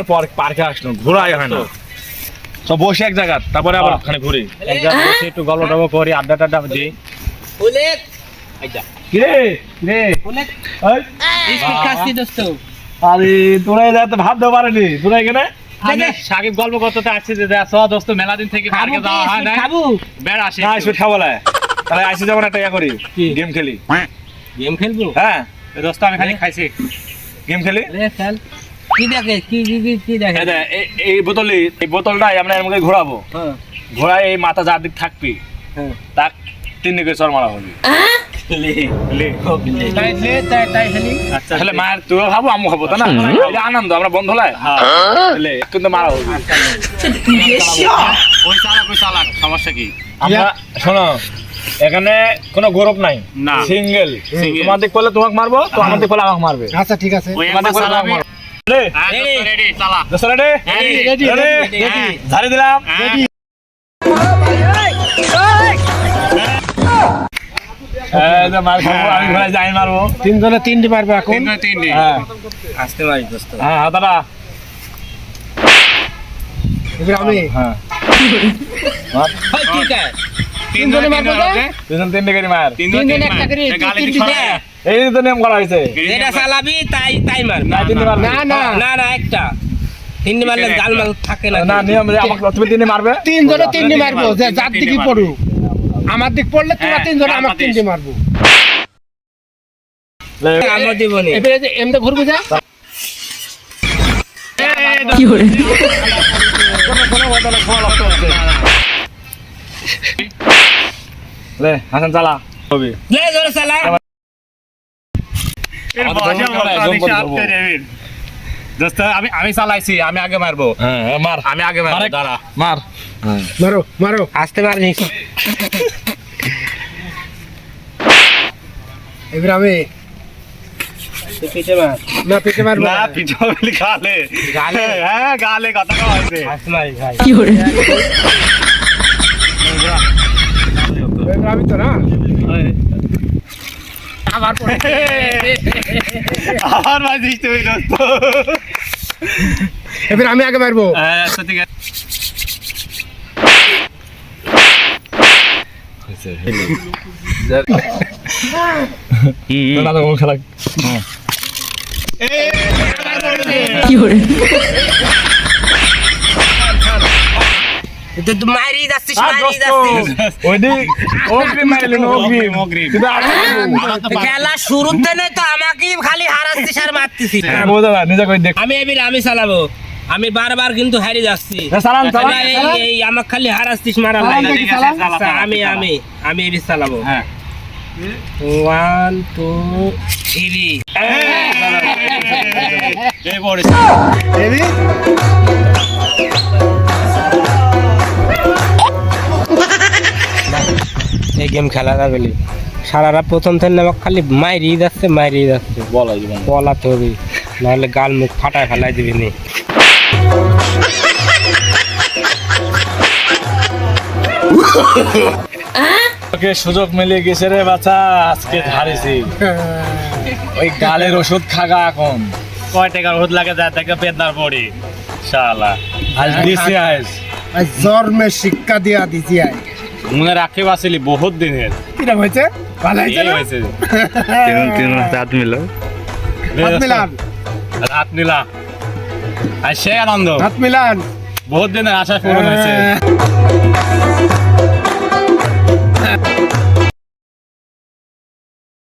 বছর পর পার্কে আসলো ঘোরাই হয় না। সব বসে এক জায়গা তারপরে আবার হ্যাঁ। ওখানে ঘুরি। একজন বসে একটু গল্প টল্প করি আড্ডা টাড্ডা দিই বুলেট কিরে? কিরে? বুলেট এই, বিস্কুট খাচ্ছি দোস্ত। আরে তোরা তো ভাবতে পারেনি। তোরা এখানে? আমি সাকিব গল্প করতে আসছি যে দেখ দোস্ত মেলা দিন থেকে পার্কে যাওয়া হয় না খাব? বেড়া আসে না শুট খাব না তাহলে আইসি যেমন একটা ইয়া করি গেম খেলি। গেম খেলব? হ্যাঁ। দোস্ত আমি খালি খাইছি। গেম খেলি? রে খেল। কি দেখে? কি কি কি দেখে? এই দেখ, এই- এই বোতলে এই বোতলটাই আমরা এর মধ্যে ঘোরাবো। হ্যাঁ। ঘোড়ায় এই মাথা যার দিক থাকবি হ্যাঁ। তাক তিন দিকে চর মারা হবে আচ্ছা তুইও না? আনন্দ আমরা বন্ধ হলাই কিন্তু মারা হবে। ওই চালাক ওই চালাক সমস্যা কি? আমরা শোনো এখানে কোনো গৌরব নাই। না। সিঙ্গেল। দিক করলে তোমাকে মারবো তো আমার দিক করলে আমাকে মারবে। আচ্ছা ঠিক আছে। করলে ধারে দিলাম। রেডি এই যে মার খাব আমি যাই মারবো। তিনজনে তিনটি মারবে এখন? তিন তিন হ্যাঁ। আসতে পারি হ্যাঁ হাতারা আমি। হ্যাঁ। মার তিনজনে তিনটে করে মার। একটা করে? এই তো নিয়ম করা হয়েছে। যেটা চালাবি তাই তাই মার। না তিনটে মারবে। না না। না না একটা। তিনটে মারলে গাল মাল থাকে না না নিয়ম আমাকে তুমি তিনটে মারবে। তিনজনে তিনটি মারবো যে যার দিকে পড়ুক। আমার দিক পড়লে তোরা হ্যাঁ, তিনজনে আমার। তিনটি মারবো। আমার দিব নি। এবারে এমনি ঘুরবো যা। কোনো বদলে সময় নষ্ট হচ্ছে লে হাসান চালা। হবে লে জোরে চালা। আমি আমি চালাইছি আমি আগে মারবো। হ্যাঁ মার। আমি আগে মারবো দাঁড়া। মার। মারো মারো। আসতে পারিস এবার আমি গালে। গালে? হ্যাঁ গালে কথা কওয়া হয়েছে আসতে পারিস ভাই এবার আমি তো না আবার পড়ে। আমার মাঝিস তুমি দোস্ত। এবার আমি আগে মারবো। হ্যাঁ আচ্ছা ঠিক আছে না তো খেলা। তুই মারি যাচ্ছিস মারি যাচ্ছিস খেলা শুরুতে নেই তো আমাকেই খালি হারাচ্ছিস আর মারতেছিস হ্যাঁ, বোঝা না নিজে করে দেখ আমি আমি চালাবো আমি বারবার কিন্তু হারিয়ে যাচ্ছি হ্যাঁ, এই- এই খালি হারাচ্ছিস চালান। আচ্ছা, আমি আমি আমি এবার চালাবো হ্যাঁ ওয়ান টু থ্রি গেম খেলা যাবে নি। সারা রাত প্রথম থেকে আমাকে খালি মাইরিয়ে যাচ্ছে মাইরিয়ে যাচ্ছে। বলাই জীবন বলাতে হবে নাহলে গাল মুখ ফাটায় ফেলাই দিবি নি। ওকে সুযোগ মিলে গেছে রে বাচ্চা আজকে হারিছি ওই গালের ওষুধ খাগা এখন। কয় টাকার ওষুধ লাগে যা টাকা বেদনার পড়ি শালা। আজ দিছি আজ। আজ জন্মে শিক্ষা দিয়া দিছি আই মনে রাখে বাসিলি বহুত দিনের। কিরম হয়েছে? ভালো হয়েছে না? হয়েছে। হাত মিলান। রাত নিলা আর সে আনন্দ। রাত মিলান। বহুত দিনের আশা পূরণ হয়েছে। হ্যাঁ।